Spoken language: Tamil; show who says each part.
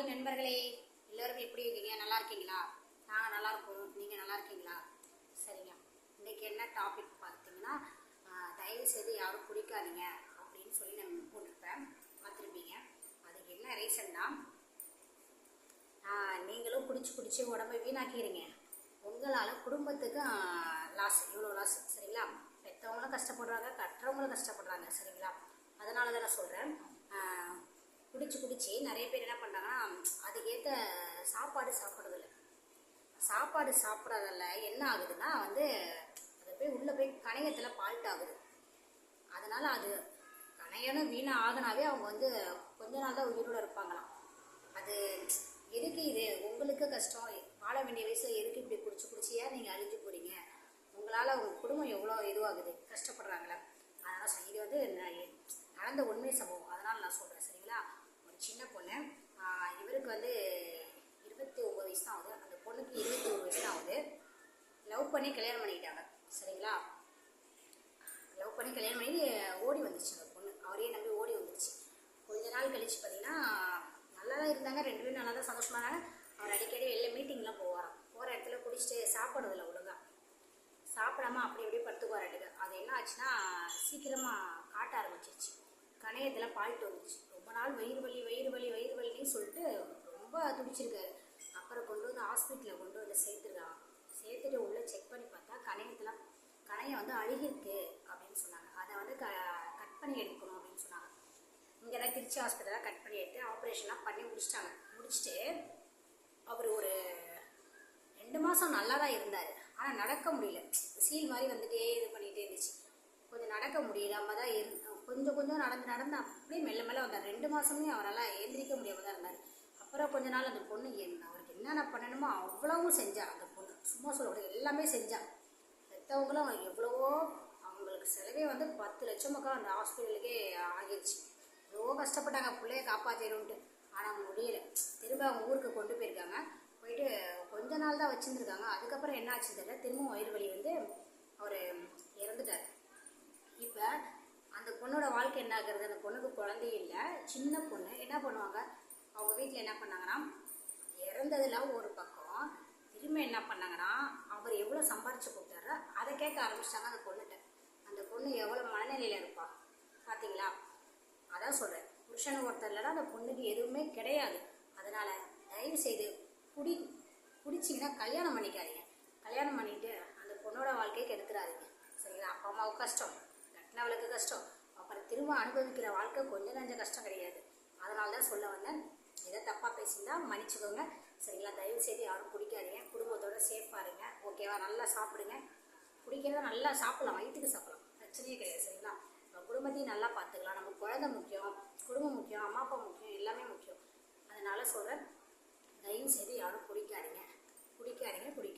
Speaker 1: ஹாய் நண்பர்களே எல்லோரும் எப்படி இருக்கீங்க நல்லா இருக்கீங்களா நாங்கள் நல்லா இருக்கோம் நீங்கள் நல்லா இருக்கீங்களா சரிங்க இன்றைக்கி என்ன டாபிக் பார்த்தீங்கன்னா தயவு செய்து யாரும் குடிக்காதீங்க அப்படின்னு சொல்லி நான் போட்டிருப்பேன் பார்த்துருப்பீங்க அதுக்கு என்ன ரீசன்னா நீங்களும் குடிச்சு குடிச்சு உடம்பை வீணாக்கிடுங்க உங்களால் குடும்பத்துக்கு லாஸ் இவ்வளோ லாஸ் சரிங்களா பெற்றவங்களும் கஷ்டப்படுறாங்க கற்றவங்களும் கஷ்டப்படுறாங்க சரிங்களா அதனால தான் நான் சொல்கிறேன் குடிச்சு குடிச்சு நிறைய பேர் என்ன பண்ணுறாங்கன்னா அதுக்கேற்ற சாப்பாடு சாப்பிட்றதில்ல சாப்பாடு சாப்பிட்றதில்ல என்ன ஆகுதுன்னா வந்து அது போய் உள்ளே போய் கணையத்தில் பால்ட் ஆகுது அதனால் அது கணையனும் வீணாக ஆகினாவே அவங்க வந்து கொஞ்ச நாள் தான் உயிரோடு இருப்பாங்களாம் அது எதுக்கு இது உங்களுக்கு கஷ்டம் வாழ வேண்டிய வயசு எதுக்கு இப்படி குடிச்சு குடிச்சியா நீங்கள் அழிஞ்சு போகிறீங்க உங்களால் உங்கள் குடும்பம் எவ்வளோ இதுவாகுது கஷ்டப்படுறாங்களே அதனால் இது வந்து நடந்த உண்மை சம்பவம் அதனால் நான் சொல்கிறேன் பண்ணி கல்யாணம் பண்ணிக்கிட்டாங்க சரிங்களா லவ் பண்ணி கல்யாணம் பண்ணி ஓடி வந்துச்சு அந்த பொண்ணு அவரையே நம்பி ஓடி வந்துச்சு கொஞ்ச நாள் கழிச்சு பார்த்தீங்கன்னா நல்லா தான் இருந்தாங்க ரெண்டு பேரும் நல்லா தான் சந்தோஷமாக அவர் அடிக்கடி வெளில மீட்டிங்லாம் போவாராம் போகிற இடத்துல குடிச்சிட்டு இல்லை ஒழுங்காக சாப்பிடாம அப்படி இப்படி படுத்துக்குவாராட்டுக்கு அது என்ன ஆச்சுன்னா சீக்கிரமாக காட்ட ஆரம்பிச்சிருச்சு கணையத்தில் பால்ட்டு வந்துச்சு ரொம்ப நாள் வயிறு வலி வயிறு வலி வயிறு வலின்னு சொல்லிட்டு ரொம்ப துடிச்சிருக்காரு அப்புறம் கொண்டு வந்து ஹாஸ்பிட்டலில் கொண்டு வந்து சேர்த்துருக்காங்க சேர்த்துட்டு உள்ளே செக் பண்ணி பார்த்தா கணையத்துல கணையம் வந்து அழுகிருக்கு அப்படின்னு சொன்னாங்க அதை வந்து க கட் பண்ணி எடுக்கணும் அப்படின்னு சொன்னாங்க இங்கே தான் திருச்சி ஹாஸ்பிட்டலாக கட் பண்ணி எடுத்து ஆப்ரேஷன்லாம் பண்ணி முடிச்சிட்டாங்க முடிச்சுட்டு அவர் ஒரு ரெண்டு மாதம் நல்லா தான் இருந்தார் ஆனால் நடக்க முடியல சீல் மாதிரி வந்துட்டே இது பண்ணிகிட்டே இருந்துச்சு கொஞ்சம் நடக்க முடியலாம தான் இரு கொஞ்சம் கொஞ்சம் நடந்து நடந்து அப்படியே மெல்ல மெல்ல வந்தார் ரெண்டு மாதமே அவரால் எழுந்திரிக்க முடியாமல் தான் இருந்தார் அப்புறம் கொஞ்ச நாள் அந்த பொண்ணு என்ன அவருக்கு என்னென்ன பண்ணணுமோ அவ்வளவும் செஞ்சார் அந்த சும்மா சொல்லக்கூடிய எல்லாமே செஞ்சான் பெற்றவங்களும் எவ்வளவோ அவங்களுக்கு செலவே வந்து பத்து லட்சமாக்கா அந்த ஹாஸ்பிட்டலுக்கே ஆகிடுச்சு எவ்வளோ கஷ்டப்பட்டாங்க பிள்ளைய காப்பாற்றிடும்ட்டு ஆனால் முடியலை திரும்ப அவங்க ஊருக்கு கொண்டு போயிருக்காங்க போயிட்டு கொஞ்ச நாள் தான் வச்சுருந்துருக்காங்க அதுக்கப்புறம் என்ன ஆச்சு தெரியல திரும்பவும் வயிறு வலி வந்து அவர் இறந்துட்டார் இப்போ அந்த பொண்ணோட வாழ்க்கை என்ன ஆகுறது அந்த பொண்ணுக்கு குழந்தையும் இல்லை சின்ன பொண்ணு என்ன பண்ணுவாங்க அவங்க வீட்டில் என்ன பண்ணாங்கன்னா இறந்ததுல ஒரு பக்கம் திரும்ப என்ன பண்ணாங்கன்னா அவர் எவ்வளோ சம்பாரிச்சு கொடுத்தாரோ அதை கேட்க ஆரம்பிச்சிட்டாங்க அந்த பொண்ணுகிட்ட அந்த பொண்ணு எவ்வளோ மனநிலையில் இருப்பா பார்த்தீங்களா அதான் சொல்கிறேன் புருஷன் ஒருத்தர் அந்த பொண்ணுக்கு எதுவுமே கிடையாது அதனால் தயவு செய்து குடி குடிச்சிங்கன்னா கல்யாணம் பண்ணிக்காதீங்க கல்யாணம் பண்ணிட்டு அந்த பொண்ணோட வாழ்க்கைக்கு எடுத்துடாதீங்க சரிங்களா அப்பா அம்மாவுக்கு கஷ்டம் கட்டினவளுக்கு கஷ்டம் அப்புறம் திரும்ப அனுபவிக்கிற வாழ்க்கை கொஞ்சம் கொஞ்சம் கஷ்டம் கிடையாது அதனால தான் சொல்ல வந்தேன் எதை தப்பாக பேசியிருந்தால் மன்னிச்சுக்கோங்க சரிங்களா தயவு செய்து யாரும் குடிக்காதீங்க குடும்பத்தோடு சேஃபாக இருங்க ஓகேவா நல்லா சாப்பிடுங்க குடிக்கிறத நல்லா சாப்பிடலாம் வயிற்றுக்கு சாப்பிடலாம் பிரச்சனையே கிடையாது சரிங்களா நம்ம குடும்பத்தையும் நல்லா பார்த்துக்கலாம் நம்ம குழந்தை முக்கியம் குடும்பம் முக்கியம் அம்மா அப்பா முக்கியம் எல்லாமே முக்கியம் அதனால் சொல்கிறேன் தயவு செய்து யாரும் குடிக்காதீங்க குடிக்காதீங்க குடிக்க